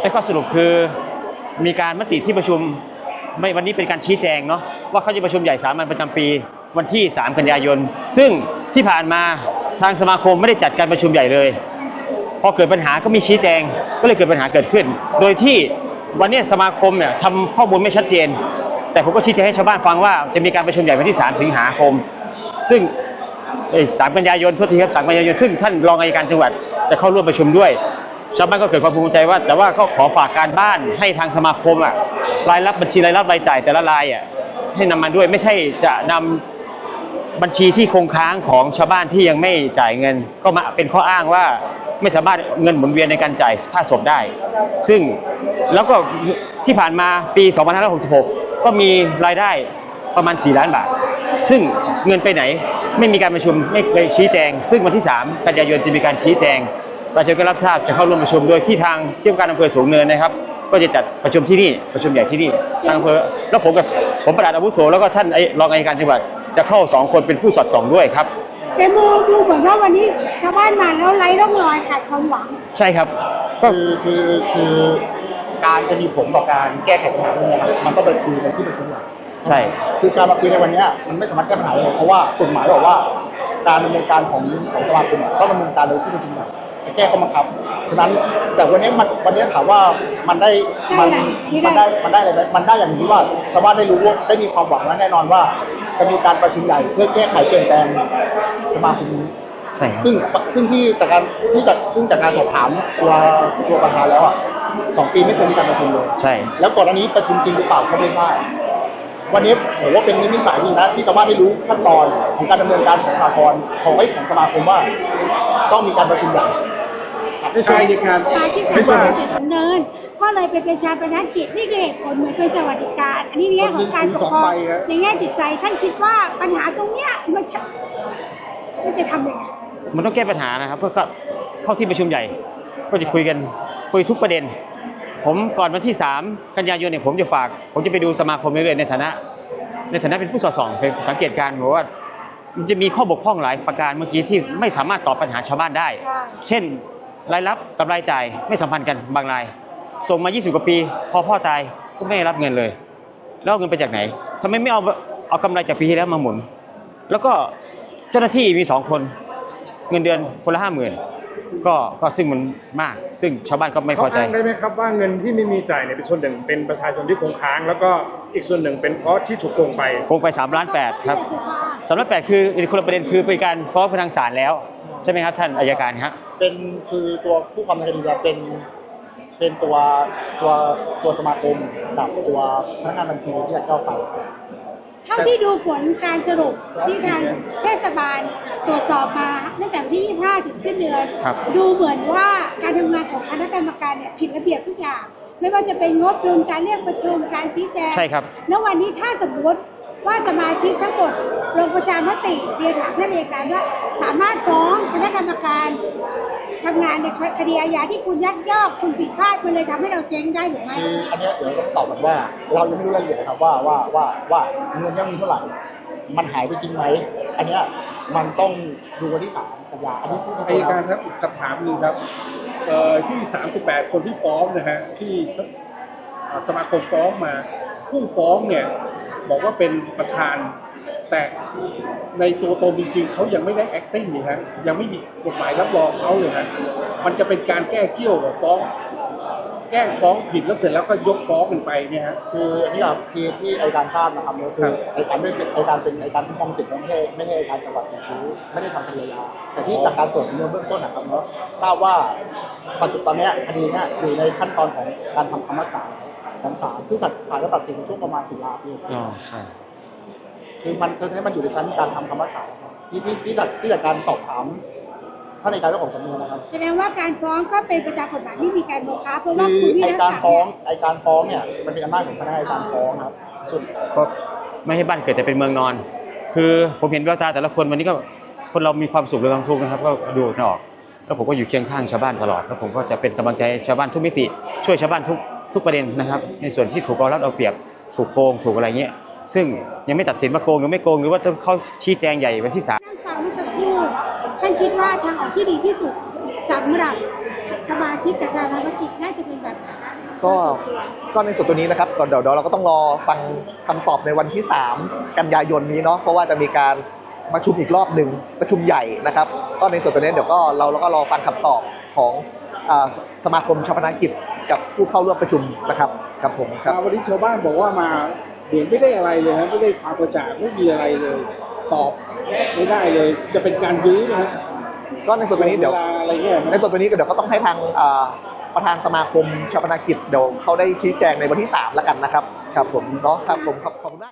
ได้ข้อสรุปคือมีการมติที่ประชุมไม่วันนี้เป็นการชี้แจงเนาะว่าเขาจะประชุมใหญ่สามัญประจำปีวันที่ 3 กันยายน ซึ่งที่ผ่านมาทางสมาคมไม่ได้จัดการประชุมใหญ่เลยพอเกิดปัญหาก็มีชี้แจงก็เลยเกิดปัญหาเกิดขึ้น โดยที่วันนี้สมาคมเนี่ยทำข้อมูลไม่ชัดเจน แต่ผมก็ชี้แจงให้ชาวบ้านฟังว่าจะมีการประชุมใหญ่วันที่ 3 สิงหาคม ซึ่งเอ้ย3กันยายนโทษทีครับ3กันยายนซึ่งท่านรองอัยการจังหวัดจะเข้าร่วมประชุมด้วย ชาวบ้านก็เกิดความภูมิใจว่า แต่ว่าก็ขอฝากการบ้านให้ทางสมาคมอะรายรับบัญชีรายรับรายจ่ายแต่ละรายอะให้นำมาด้วยไม่ใช่จะนำบัญชีที่คงค้างของชาวบ้านที่ยังไม่จ่ายเงิน ก็มาเป็นข้ออ้างว่าไม่สามารถเงินหมุนเวียนในการจ่ายค่าศพได้ ซึ่งแล้วก็ที่ผ่านมาปี 2566 ก็มีรายได้ประมาณ 4 ล้านบาท ซึ่งเงินไปไหนไม่มีการประชุมไม่เคยชี้แจง ซึ่งวันที่ 3 กันยายนจะมีการชี้แจง ประชาชนก็รับทราบจะเข้าร่วมประชุมโดยที่ทางเที่ยวการอำเภอสูงเนินนะครับ ก็จะจัดประชุมที่นี่ประชุมใหญ่ที่นี่ทางอำเภอแล้วผมกับผมประหลัดอาวุโสแล้วก็ท่านไอ้รองอัยการจังหวัดจะเข้าสองคนเป็นผู้สอดส่องด้วยครับแต่โมดูเหมือนว่าวันนี้ชาวบ้านมาแล้วไร้ร่องรอยขาดความหวัง ใช่ครับก็ คือคือคือการจะมีผลต่อการแก้ไขปัญหาเรื่องนี้ครับมันต้องไปคุยกันที่ประชุมใหญ่ใช่ คือการมาคุยในวันเนี้ยมันไม่สามารถแก้ปัญหาได้เลยเพราะว่ากฎหมายบอกว่า การดำเนินการของของสมาคมอะต้องดำเนินการโดยที่ประชุมใหญ่ จะแก้ข้อบังคับ ฉะนั้นแต่วันนี้มันวันนี้ถามว่ามันได้มันได้อะไรมันได้มันได้อะไรไหมมันได้อย่างนี้ว่าชาวบ้านได้รู้ว่าได้มีความหวังและแน่นอนว่า จะมีการประชุมใหญ่เพื่อแก้ไขเปลี่ยนแปลงสมาคมนี้ใช่ครับซึ่งซึ่งที่จากการที่จากซึ่งจากการสอบถามตัวตัวประธานแล้วอะสองปีไม่เคยมีการประชุมเลยใช่ แล้วก่อนอันนี้ประชุมจริงหรือเปล่าก็ไม่ทราบวันนี้ผมว่าเป็นนิมิตหมายดีนะที่ชาวบ้านได้รู้ขั้นตอนของการดำเนินการของสากลของไอ้ของสมาคมว่า ต้องมีการประชุมใหญ่ ไม่ใช่ในการสมาชิกสาไม่มัใช่ญเกษตรสำเนิน ก็เลยไปเป็นชาปนกิจนี่คือเหตุผลเหมือนเป็นสวัสดิการ อันนี้ในแง่ของการปกครองในแง่จิตใจท่านคิดว่าปัญหาตรงเนี้ยมันจะมันจะทำยังไงมันต้องแก้ปัญหานะครับ เพื่อเข้าเข้าที่ประชุมใหญ่ ก็จะคุยกันคุยทุกประเด็น ผมก่อนวันที่ 3 กันยายนเนี่ยผมจะฝาก ผมจะไปดูสมาคมเรื่อยๆในฐานะ ในฐานะเป็นผู้สอดส่องเป็นสังเกตการณ์บอกว่ามันจะมีข้อบกพร่องหลายประการเมื่อกี้ที่ไม่สามารถตอบปัญหาชาวบ้านได้ เช่น รายรับกับรายจ่ายไม่สัมพันธ์กันบางราย ส่งมา 20 กว่าปี พอพ่อตายก็ไม่ได้รับเงินเลยแล้วเอาเงินไปจากไหนทำไมไม่เอาเอากำไรจากปีที่แล้วมาหมุน แล้วก็เจ้าหน้าที่มีสองคน เงินเดือนคนละห้าหมื่นก็ก็ซึ่งมันมาก ซึ่งชาวบ้านก็ไม่พเขาอใจอ้างได้ไหมครับว่าเงินที่ไม่มีจ่ายเนี่ยเป็นส่วนหนึ่งเป็นประชาชนที่คงค้าง แล้วก็อีกส่วนหนึ่งเป็นเพราะที่ถูกโกงไปคงไป3ล้าน8ครับ3ล้าน8คืออีกคนละประเด็นคือเป็นการฟ้องไปทางศาลแล้ว ใช่ไหมครับท่านอายการครับเป็นคือตัวผู้ความในคดีเนี่ยเป็นเป็นตัวตัวตัวสมาคมกับตัวพนักงานบัญชีที่จะเข้าไปเท่าที่ดูผลการสรุปที่ทางเทศบาลตรวจสอบมาตั้งแต่วันที่ 25 ถึงสิ้นเดือนครับดูเหมือนว่าการทำงานของคณะกรรมการเนี่ยผิดระเบียบทุกอย่าง ไม่ว่าจะเป็นงบดุลการเรียกประชุมการชี้แจงใช่ครับณวันนี้ถ้าสมมติ ว่าสมาชิกทั้งหมดลงประชามติเรียนถามท่านอัยการว่าสามารถฟ้องคณะกรรมการทำงานในคดีอาญาที่คุณยักยอกคุณผิดพลาดมันเลยทำให้เราเจ๊งได้หรือไม่คืออันเนี้ยเดี๋ยวต้องตอบแบบว่า เรายังไม่รู้รายละเอียดนะครับว่าว่าว่าว่าเงินยังมีเท่าไหร่มันหายไปจริงไหมอันเนี้ยมันต้องดูวันที่สามกันยาอันนี้พูดตรงอายๆการนะครับอีกคำถามหนึ่งครับเอ่อที่38คนที่ฟ้องนะฮะที่สอ่าสมาคมฟ้องมาผู้ฟ้องเนี่ย บอกว่าเป็นประธาน แต่ในตัวตนจริงๆเขายังไม่ได้ acting นี่ฮะยังไม่มีกฎหมายรับรองเขาเลยฮะมันจะเป็นการแก้เกี้ยวกับฟ้องแกล้งฟ้องผิดแล้วเสร็จแล้วก็ยกฟ้องกันไปเนี่ยฮะ คืออันนี้อะคือที่อัยการทราบนะครับก็คืออัยการไม่เป็นอัยการเป็นอัยการคุ้มครองสิทธิ์ไม่ใช่ไม่ใช่อัยการจังหวัดของชูไม่ได้ทำคดีอาญาแต่ที่จากการตรวจสำนวนเบื้องต้นนะครับเนาะทราบว่าปัจจุบันตอนเนี้ยคดีเนี้ยอยู่ในขั้นตอนของการทำคำพิพากษา ของศาลที่ศาลก็ตัดสินในช่วงประมาณตุลาปีอ๋อใช่คือมันคือให้มันอยู่ในชั้นการทำคำพิพากษาครับที่ที่ที่จากที่จากการสอบถามท่านในการเจ้าของสำนวนนะครับ แสดงว่าการฟ้องก็เป็นไปตามกฎหมายไม่มีการโมฆะเพราะว่าคือคุณพี่ไอรักการษาฟ้องเนี่ยไอการฟ้องเนี่ยมันเป็นอำนาจของพนักงานอัยการฟ้องครับส่วน ก็ไม่ให้บ้านเกิดแต่เป็นเมืองนอน คือผมเห็นแววตาแต่ละคนวันนี้ก็คนเรามีความสุขหรือความทุกข์นะครับ ก็ดูไม่ออก แล้วผมก็อยู่เคียงข้างชาวบ้านตลอดแล้วผมก็จะเป็นกำลังใจให้ชาวบ้านทุกมิติช่วยชาวบ้านทุก ทุกประเด็นนะครับ ในส่วนที่ถูกเอารัดเอาเปรียบถูกโกงถูกอะไรเงี้ยซึ่งยังไม่ตัดสินว่าโกงหรือไม่โกงหรือว่าต้องเขาชี้แจงใหญ่วันที่สามนั่งฟังเมื่อสักครู่ท่านคิดว่าทางออกที่ดีที่สุดสำหรับสมาชิกกับชาวนากิจน่าจะเป็นแบบไหนนะก็ก็ในส่วนตัวนี้นะครับก่อนเดี๋ยวเดี๋ยวเราก็ต้องรอฟังคำตอบในวันที่ 3 กันยายนนี้เนาะเพราะว่าจะมีการประชุมอีกรอบหนึ่งประชุมใหญ่นะครับ ก็ในส่วนตัวนี้เดี๋ยวก็เราเราก็รอฟังคำตอบของอ่าสสมาคมชาปนกิจ กับผู้เข้าร่วมประชุมนะครับครับผมครับวันนี้ชาวบ้านบอกว่ามาเหมือนไม่ได้อะไรเลยฮะไม่ได้ความกระจ่างไม่มีอะไรเลย ตอบไม่ได้เลย จะเป็นการยื้อนะฮะก็ในส่วนตัวนี้เดี๋ยววลาอะไรเงี้ยในส่วนตัวนี้ก็เดี๋ยวก็ต้องให้ทางอ่าประธานสมาคมชาปนกิจเดี๋ยวเขาได้ชี้แจงในวันที่ 3 แล้วกันนะครับ ครับผมเนาะครับผมขอบขอบคุณมาก